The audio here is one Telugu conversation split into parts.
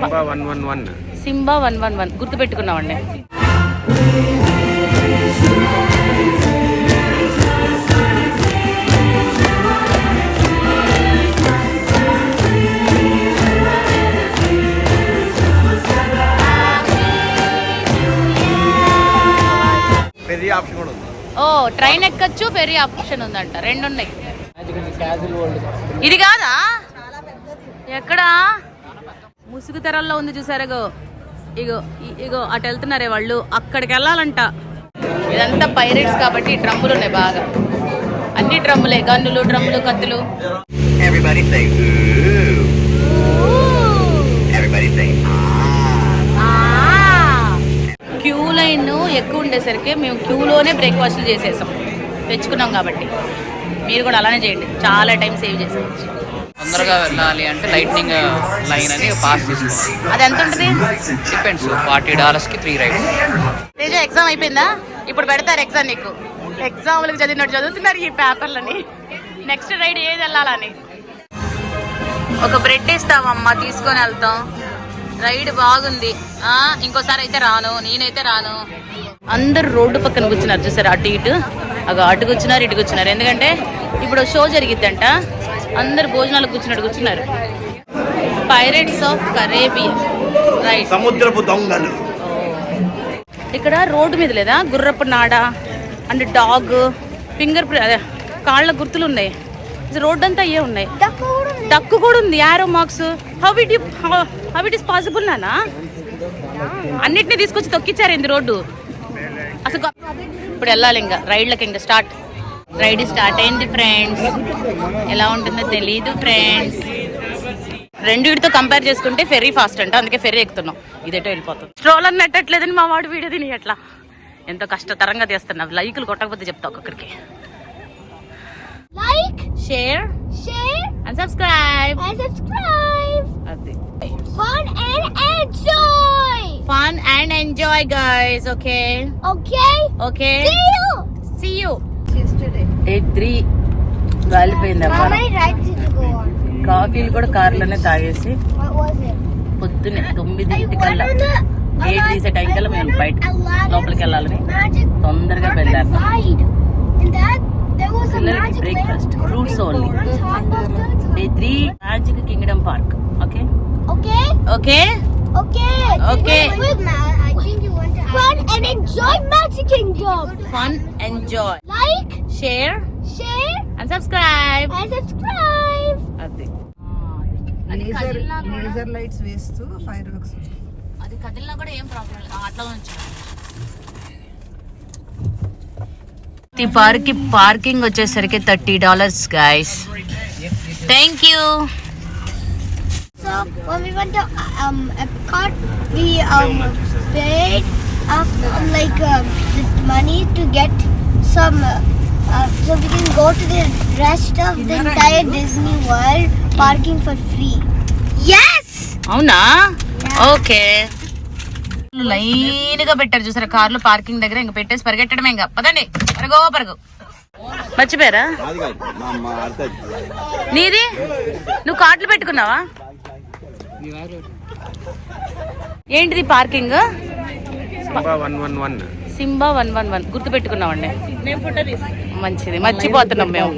Simba one one one Simba one one one గుర్తు పెట్టుకున్నామండి పెద్ద ఆప్షన్ కూడా ఉంది? ఓ ట్రైన్ ఎక్కచ్చు ఫెరీ ఆప్షన్ ఉందంట. రెండు ఉన్నాయి ఇది కాదా? ఎక్కడా? ముసుగు తెరల్లో ఉంది చూసారగో ఇగో. ఇగో అటు వెళ్తున్నారే వాళ్ళు. అక్కడికి వెళ్ళాలంట. ఇదంతా పైరేట్స్ కాబట్టి డ్రమ్ములు ఉన్నాయి బాగా. అన్ని డ్రమ్ములే గన్నులు డ్రమ్ములు కత్తులు. క్యూ లైన్ ఎక్కువ ఉండేసరికి మేము క్యూలోనే బ్రేక్ఫాస్ట్లు చేసేసాం. తెచ్చుకున్నాం కాబట్టి. మీరు కూడా అలానే చేయండి. చాలా టైం సేవ్ చేసేవచ్చు తొందరగా వెళ్ళాలి అంటే లైట్నింగ్ లైన్ అని పాస్ తీసుకోవాలి అది ఎంత ఉంటుంది? డిపెండ్స్ ఫార్టీ డాలర్స్కి త్రీ రైడ్స్ తేజ ఎగ్జామ్ అయిపోయిందా? ఇప్పుడు పెడతారు ఎగ్జామ్ నీకు. ఎగ్జామ్లకు చదివినట్టు చదువుతున్నారు ఈ పేపర్లని. నెక్స్ట్ రైడ్ ఏది వెళ్ళాలని? ఒక బ్రెడ్ ఇస్తామమ్మా తీసుకొని వెళ్తాం. రైడ్ బాగుంది. ఇంకోసారి అయితే రాను నేనైతే రాను. అందరు రోడ్డు పక్కన కూర్చున్నారు చూసారు అటు ఇటు. అటు కూర్చున్నారు ఇటు కూర్చున్నారు ఎందుకంటే ఇప్పుడు షో జరిగిద్దంట. అందరు భోజనాలు కూర్చున్నట్టు కూర్చున్నారు. పైరేట్స్ ఆఫ్ కరేబియన్ రైట్ సముద్రపు దొంగలు. ఇక్కడ రోడ్డు మీద లేదా? గుర్రపు నాడ అండ్ డాగ్ ఫింగర్ ప్రింట్ అదే కాళ్ళ గుర్తులు ఉన్నాయి. రోడ్ అంతా అయ్యే ఉన్నాయి. డక్కు కూడా ఉంది. Arrow marks how it how it is possible నానా? అన్నిటిని తీసుకొచ్చి తొక్కిచ్చారు ఏంది రోడ్డు? అసలు ఇప్పుడు వెళ్ళాలి ఇంకా రైడ్లకి ఇంకా స్టార్ట్ రైడ్ స్టార్ట్ అయింది ఫ్రెండ్స్ ఎలా ఉంటుందో తెలియదు ఫ్రెండ్స్ రెండిటితో కంపేర్ చేసుకుంటే ఫెర్రీ ఫాస్ట్ అంట అందుకే ఫెర్రీ ఎక్కుతున్నాం. ఇదేటో వెళ్ళిపోతుంది. స్ట్రోలర్ నెట్టట్లేదని మా వాడు వీడియో తిని ఎట్లా ఎంతో కష్టతరంగా తీస్తున్నా లైకులు కొట్టకపోతే చెప్తా ఒక్కొక్కరికి Like, షేర్ అండ్ సబ్స్క్రైబ్. అది. Fun and enjoy guys okay? Okay. See you కాఫీలు కూడా కార్లోనే తాగేసి పొద్దునే తొమ్మిదింటికల్లా గేట్ తీసే టైంకల్లా మేము బయట లోపలికి వెళ్ళాలని తొందరగా వెళ్ళాము breakfast fruits only day three Magic Kingdom park okay okay okay okay Fun and enjoy Magic Kingdom. Fun enjoy Like, share share, and subscribe and subscribe. అది లేజర్ లేజర్ లైట్స్ వేస్తూ ఫైర్ వర్క్స్ అది కదిలినా కూడా ఏం ప్రాబ్లం లేదు అట్లా నుంచి ఈ పార్క్కి పార్కింగ్ వచ్చేసరికి thirty dollars guys thank you So when we went to um Epcot, we um paid uh, like um, the money to get some, uh, uh, so we can go to the rest of the entire Disney World parking for free. Yes. అవునా? ఓకే లైన్గా పెట్టారు చూసారా? కార్లు పార్కింగ్ దగ్గర ఇంకా పెట్టేసి పరిగెట్టడమే ఇంకా. పదండి. పరగో పరగు. మర్చిపోయారా? నీది? నువ్వు కార్డులు పెట్టుకున్నావా? ఏంటిది parking? Simba one one one Simba one one one గుర్తు పెట్టుకున్నామండి మంచిది. మర్చిపోతున్నాం మేము.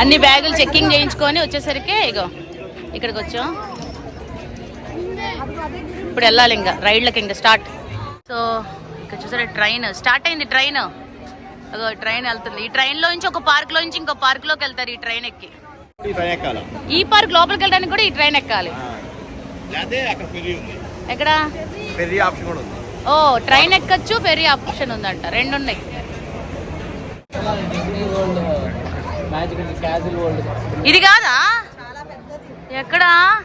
అన్ని బ్యాగులు చెక్కింగ్ చేయించుకొని వచ్చేసరికి ఇగో ఇక్కడికి వచ్చాం ఇప్పుడు వెళ్ళాలి ఇంకా. రైడ్లకి ఇంకా స్టార్ట్ సో ఇక్కడ చూసారా ట్రైన్? స్టార్ట్ అయింది ట్రైన్. ట్రైన్ వెళ్తుంది. ఈ ట్రైన్లో నుంచి ఒక పార్క్లో నుంచి ఇంకో పార్క్లోకి వెళ్తారు ఈ ట్రైన్ ఎక్కి. ఈ పార్క్ లోపలికి వెళ్ళడానికి కూడా ఈ ట్రైన్ ఎక్కాలి. అదే అక్కడ ఫెరీ ఉంది. ఎక్కడ? ఫెరీ ఆప్షన్ కూడా ఉంది. ఓ ట్రైన్ ఎక్కచ్చు ఫెరీ ఆప్షన్ ఉందంట. రెండు ఉన్నాయి ఇది కాదా? ఎక్కడా?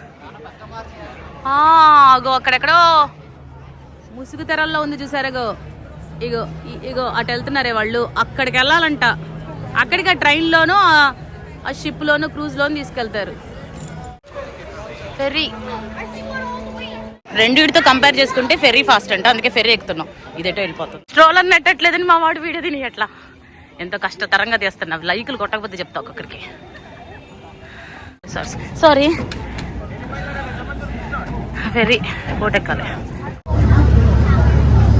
ఆ, అగో అక్కడెక్కడో? ముసుగు తెరల్లో ఉంది చూసారగో ఇగో ఇగో అటు వెళ్తున్నారే వాళ్ళు. అక్కడికి వెళ్ళాలంట. అక్కడికి ఆ ట్రైన్లోనూ ఆ- ఆ షిప్లోను క్రూజ్లోను తీసుకెళ్తారు. ఫెర్రీ. రెండిటితో కంపేర్ చేసుకుంటే ఫెర్రీ ఫాస్ట్ అంట అందుకే ఫెర్రీ ఎక్కుతున్నాం. ఇదేటో వెళ్ళిపోతుంది. స్ట్రోలర్ నెట్టట్లేదని మా వాడు వీడియో తిని ఎట్లా? ఎంతో కష్టతరంగా తీస్తున్నా లైకులు కొట్టకపోతే చెప్తా ఒక్కొక్కరికి సారీ ఫెర్రీ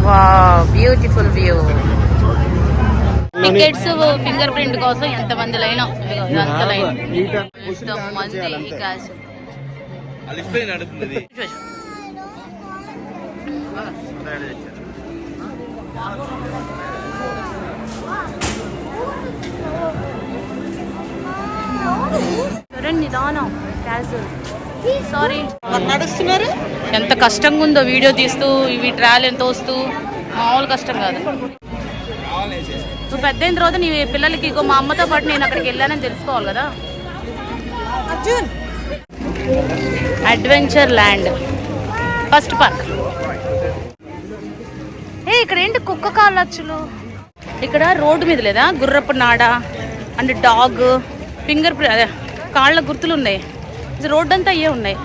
వా beautiful view tickets fingerprint కోసం ఎంత మంది లైన్ ఎంత లైన్? ఎంత మంది నిదానం సారీ నడుస్తున్నారు? ఎంత కష్టంగా ఉందో వీడియో తీస్తూ ఇవి ట్రావెల్ ఎంత వస్తూ మామూలు కష్టం కాదు. నువ్వు పెద్ద అయిన తర్వాత నీ పిల్లలకి ఇగో మా అమ్మతో పాటు నేను అక్కడికి వెళ్ళానని తెలుసుకోవాలి కదా. అడ్వెంచర్ ల్యాండ్ ఫస్ట్ పార్క్ ఏ ఇక్కడ ఏంటి కుక్క కాళ్ళచ్చులు ఇక్కడ రోడ్డు మీద లేదా? గుర్రపు నాడ అండ్ డాగ్ ఫింగర్ ప్రింట్ అదే కాళ్ళ గుర్తులు ఉన్నాయి. రోడ్ అంతా అయ్యే ఉన్నాయి.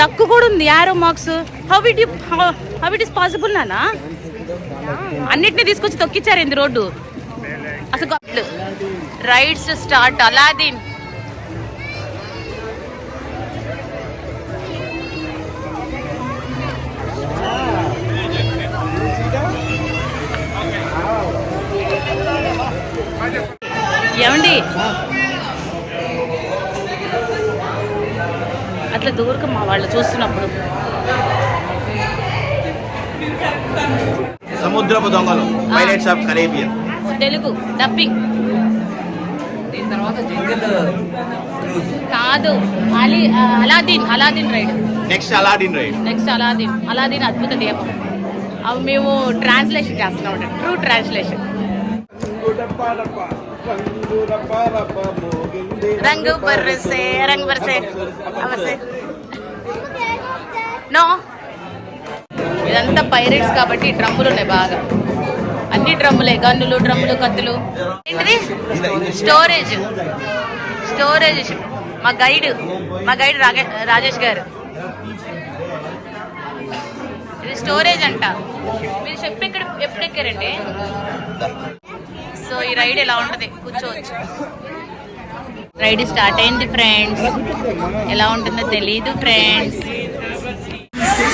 డక్కు కూడా ఉంది. Arrow marks how it how it is possible నానా అన్నిటిని తీసుకొచ్చి తొక్కిచ్చారు ఏంది రోడ్డు? అసలు రైడ్స్ స్టార్ట్ అలాదీన్ ఏమండి? అట్లా దూరకం మా వాళ్ళు చూస్తున్నప్పుడు. సముద్రపు దొంగలు pilots of Caribbean. Telugu dubbing. దీని తర్వాత జంగిల్ కాదు Ali Aladdin Aladdin ride. Next Aladdin ride. Next Aladdin Aladdin అద్భుత దీపం. అవి మేము ట్రాన్స్లేషన్ చేస్తున్నాం ట్రూ ట్రాన్స్లేషన్. రంగు బర్రెసే రంగు బర్సే అవసే. నో. ఇదంతా పైరేట్స్ కాబట్టి డ్రమ్ములు ఉన్నాయి బాగా. అన్ని డ్రమ్ములే గన్నులు డ్రమ్ములు కత్తులు. ఏంటిది? స్టోరేజ్. స్టోరేజ్ మా గైడ్ మా గైడ్ రాగే రాజేష్ గారు. ఇది స్టోరేజ్ అంట. మీరు చెప్పి ఇక్కడ ఎప్పుడు ఎక్కారండి? సో ఈ రైడ్ ఎలా ఉంటుంది? కూర్చోవచ్చు. రైడ్ స్టార్ట్ అయింది ఫ్రెండ్స్ ఎలా ఉంటుందో తెలీదు ఫ్రెండ్స్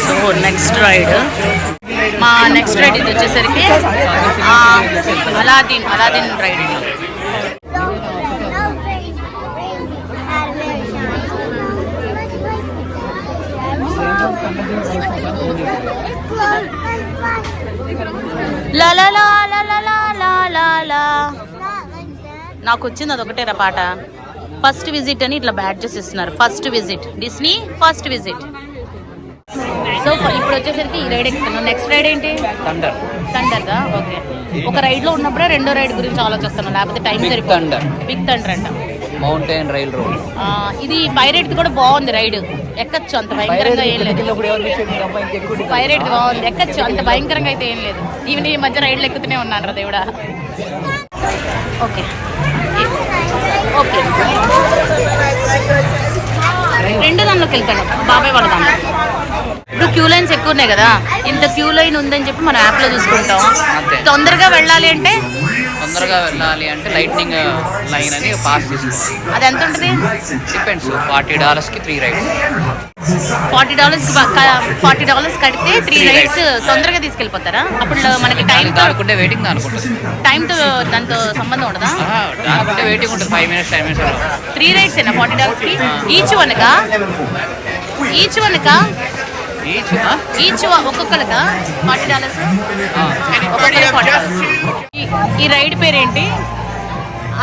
సో నెక్స్ట్ రైడ్ మా నెక్స్ట్ రైడ్ ఇది వచ్చేసరికి అలాదీన్ అలాదీన్ రైడ్ ఇది. La la la la la la. నాకు వచ్చింది అదొకటేరా పాట. ఫస్ట్ విజిట్ అని ఇట్లా బ్యాడ్జెస్ ఇస్తున్నారు. First visit Disney first visit so ఇప్పుడు వచ్చేసరికి ఈ రైడ్ ఎక్కుతున్నాం. నెక్స్ట్ రైడ్ ఏంటి? థండర్ థండర్గా ఓకే ఒక రైడ్లో ఉన్నప్పుడే రెండో రైడ్ గురించి ఆలోచిస్తున్నాం. లేకపోతే టైం సరిపోతుంది Thunder. బిగ్ థండర్ అంట. Mountain railroad. ఇది పైరేట్ కూడా బాగుంది రైడ్. ఎక్కచ్చు అంత భయంకరంగా ఏం లేదు. పైరేట్ బాగుంది. ఎక్కచ్చు అంత భయంకరంగా అయితే ఏం లేదు. ఈవెన్ ఈ మధ్య రైడ్లు ఎక్కుతూనే ఉన్నాను రా దేవుడా. ఓకే. ఓకే. రెండు దానిలోకి వెళ్తాడు బాబాయ్ వాళ్ళ ఇప్పుడు క్యూ లైన్స్ ఎక్కువ ఉన్నాయి కదా. ఇంత క్యూ లైన్ ఉందని చెప్పి మనం యాప్లో చూసుకుంటాం. తొందరగా వెళ్ళాలి అంటే తొందరగా వెళ్ళాలి అంటే లైట్నింగ్ లైన్ అని పాస్ తీసుకోవాలి అది ఎంత ఉంటుంది? Depends forty డాలర్స్కి three rides forty dollars forty dollars కడితే త్రీ రైడ్స్ తొందరగా తీసుకెళ్ళిపోతారా? అప్పుడు మనకి టైం దానికుంటే వెయిటింగ్ దానుకుంటుంది. టైంతో దాంతో సంబంధం ఉండదా? దానికుంటే వెయిటింగ్ ఉంటుంది. Five minutes time minutes three rides ఏనా? ఫార్టీ డాలర్స్కి? ఈచ్ వన్కా ఈచ్ వన్కా Ah. ఈ రైడ్ పేరేంటి?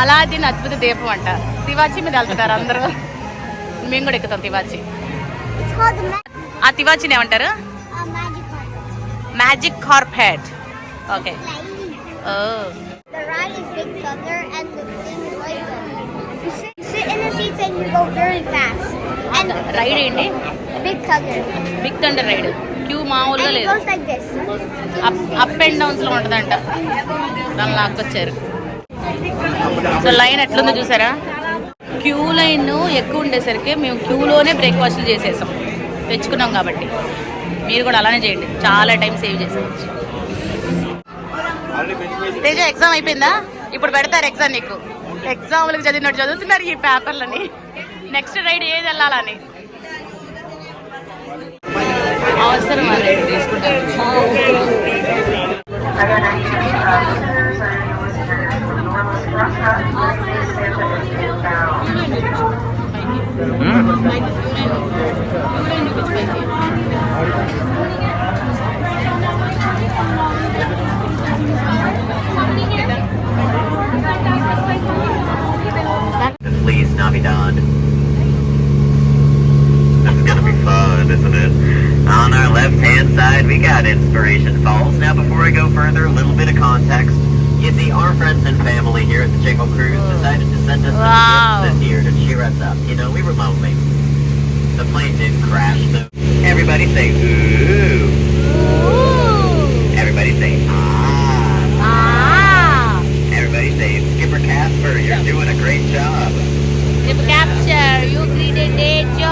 అలాదిన్ అద్భుత దీపం అంట. తివాచి మీద వెళ్తుంటారు అందరూ. మేము కూడా ఎక్కుతాం తివాచి. ఆ తివాచిని ఏమంటారు? Magic carpet okay okay ride ఏంటి. Big thunder. రైడ్. క్యూ మామూలుగా లేదు. అప్ అప్ అండ్ డౌన్స్లో ఉంటుందంట. దాన్ని లాక్కొచ్చారు. సో లైన్ ఎట్లుందో చూసారా? క్యూ లైన్ ఎక్కువ ఉండేసరికి మేము క్యూలోనే బ్రేక్ఫాస్ట్లు చేసేసాం. తెచ్చుకున్నాం కాబట్టి. మీరు కూడా అలానే చేయండి. చాలా టైం సేవ్ చేసుకోవచ్చు. తేజ ఎగ్జామ్ అయిపోయిందా? ఇప్పుడు పెడతారు ఎగ్జామ్ నీకు. ఎగ్జామ్లకు చదివినట్టు చదువుతున్నారు ఈ పేపర్లని. నెక్స్ట్ రైడ్ ఏది వెళ్ళాలని? అవసరం అదే Please, fun, isn't it? On our left-hand side, we got Inspiration Falls. Now, before I go further, a little bit of context. You see, our friends and family here at the Jingle Cruise decided to send us some Wow. gifts this year to cheer us up. You know, we were lonely. The plane didn't crash, so everybody say ooh. Everybody say ah. Everybody say Skipper Casper, you're doing a great job. capture you did a great job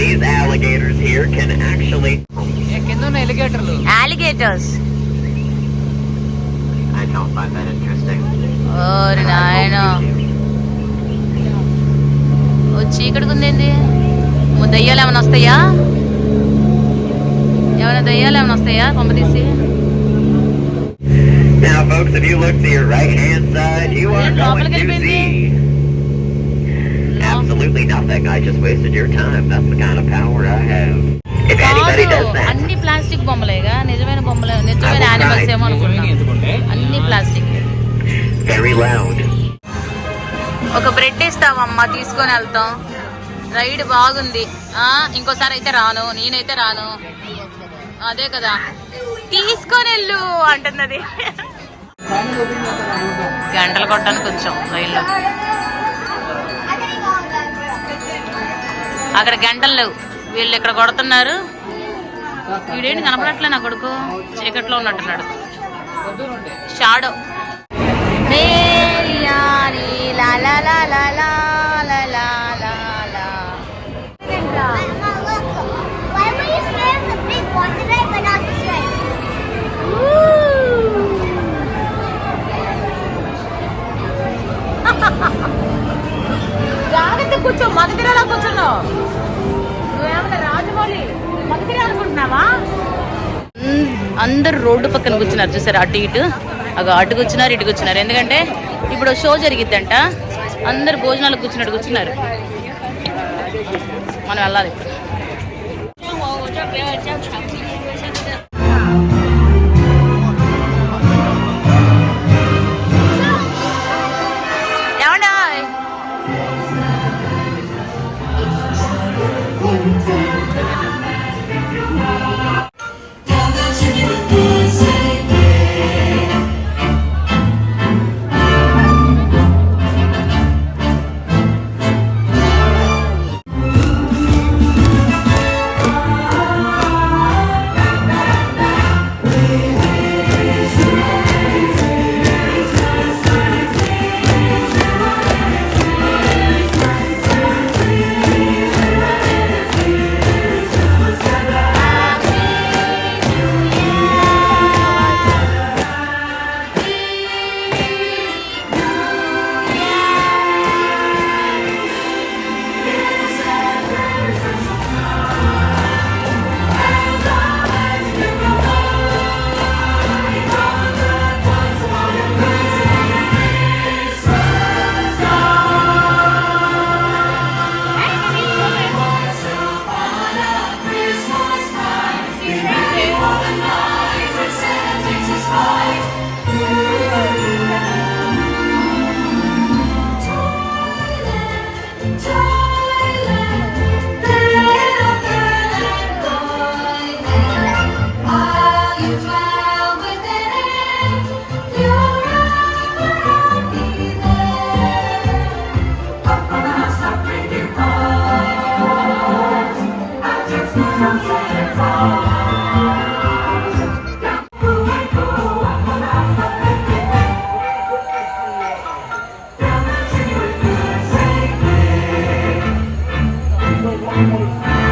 these alligators here can actually. ఎలిగేటర్లు alligators I don't find that interesting. ఓరి నాయన ఓ చీకటికి ఉందేంది ఓ దయ్యాలు ఏమైనా వస్తాయా ఏమైనా దయ్యాలు ఏమైనా వస్తాయా కొంప తీసి Now, folks, if you look to your right-hand side, you are Yeah, going look at to it, see absolutely nothing. I just wasted your time. That's the kind of power I have. If anybody does that, అన్ని ప్లాస్టిక్ బొమ్మలేగా? నిజమైన బొమ్మలే నిజమైన యానిమల్స్ ఏమో అనుకుంటా అన్ని ప్లాస్టిక్. Very loud. ఒక బ్రెడ్ ఇస్తావమ్మా తీసుకొని వెళ్తాం. రైడ్ బాగుంది. ఆ ఇంకోసారి అయితే రాను. నేనైతే రాను. అదే కదా. తీసుకొని వెళ్ళు అంటున్నది. గంటలు కొట్టడానికి వచ్చాం రైల్లో. అక్కడ గంటలు లేవు. వీళ్ళు ఇక్కడ కొడుతున్నారు. వీడేంటి కనపడట్లే నా కొడుకు? చీకట్లో ఉన్నట్టున్నాడు. షాడో మేరియాని లా లా లా లా అందరు రోడ్డు పక్కన కూర్చున్నారు చూసారు? అటు ఇటు. అగో అటు కూర్చున్నారు ఇటు కూర్చున్నారు ఎందుకంటే ఇప్పుడు షో జరిగిద్దంట. అందరు భోజనాలు కూర్చున్నట్టు కూర్చున్నారు. మనం వెళ్ళాలి Bye.